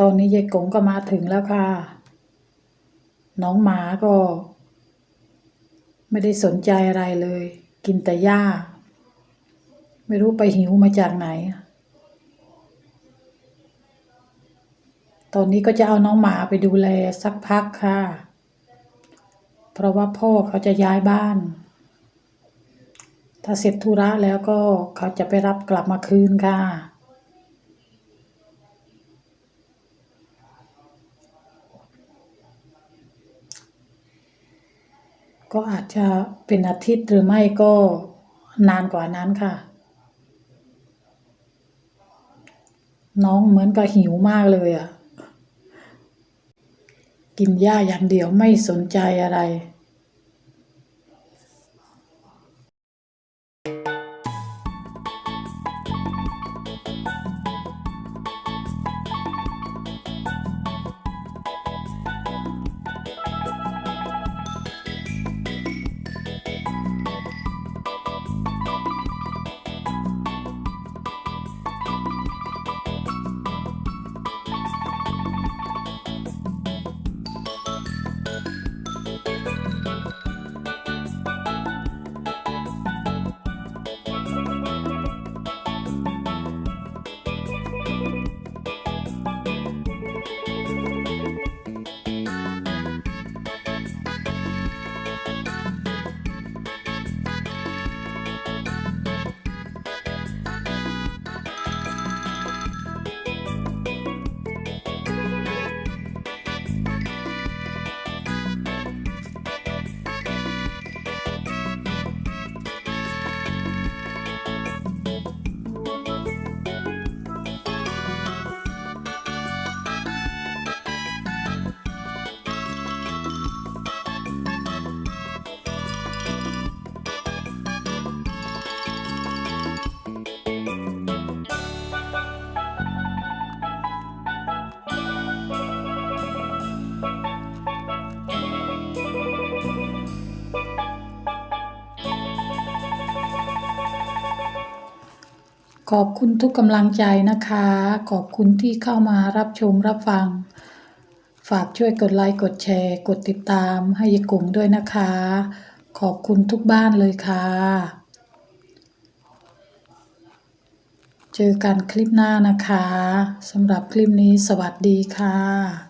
ตอนนี้ยายกงก็มาถึงแล้วค่ะ น้องหมาก็ ไม่ได้สนใจอะไรเลย กินแต่หญ้า ไม่รู้ไปหิวมาจากไหน ตอนนี้ก็จะเอาน้องหมาไปดูแลสักพักค่ะ เพราะว่าพ่อเขาจะย้ายบ้าน ถ้าเสร็จธุระแล้วก็เขาจะไปรับกลับมาคืนค่ะ ก็อาจจะเป็นอาทิตย์หรือไม่ก็นานกว่านั้นค่ะ น้องเหมือนกับหิวมากเลยอะ กินหญ้าอย่างเดียวไม่สนใจอะไร ขอบคุณทุกกำลังใจนะคะ ขอบคุณที่เข้ามารับชมรับฟัง ฝากช่วยกดไลค์กดแชร์ กดติดตามให้ยายกงด้วยนะคะ ขอบคุณทุกบ้านเลยค่ะ เจอกันคลิปหน้านะคะสำหรับคลิปนี้สวัสดีค่ะ